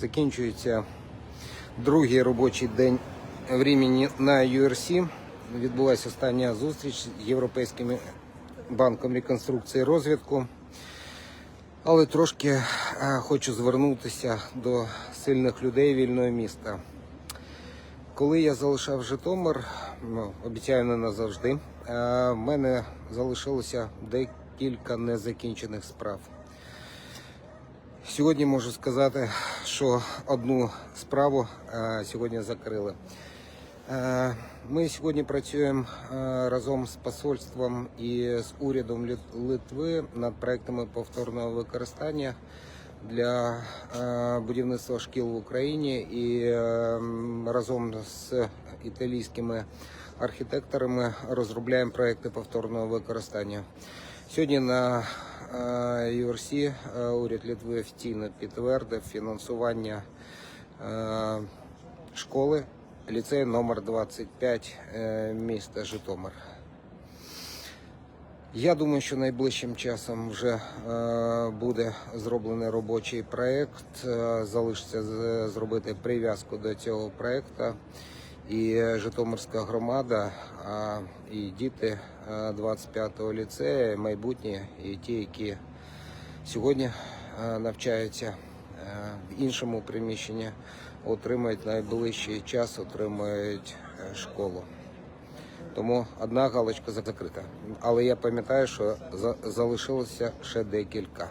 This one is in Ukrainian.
Закінчується другий робочий день в на URC. Відбулася остання зустріч з Європейським банком реконструкції і розвитку. Але трошки е, хочу звернутися до сильних людей вільного міста. Коли я залишав Житомир, ну, обіцяю не назавжди, е, в мене залишилося декілька незакінчених справ. Сьогодні можу сказати, що одну справу е, сьогодні закрили. Е, Ми сьогодні працюємо е, разом з посольством і з урядом Лит- Литви над проектами повторного використання для будівництва шкіл в Україні і е, м, разом з італійськими архітекторами розробляємо проекти повторного використання. Сьогодні на URC уряд Литви офіційно підтвердив фінансування е, школи ліцею номер 25 е, міста Житомир. Я думаю, що найближчим часом вже е, буде зроблений робочий проєкт. Е, залишиться зробити прив'язку до цього проєкту. І Житомирська громада, і діти е, 25-го ліцею, і майбутні, і ті, які сьогодні е, навчаються е, в іншому приміщенні, отримають найближчий час, отримають е, школу. Тому одна галочка закрита. Але я пам'ятаю, що за- залишилося ще декілька.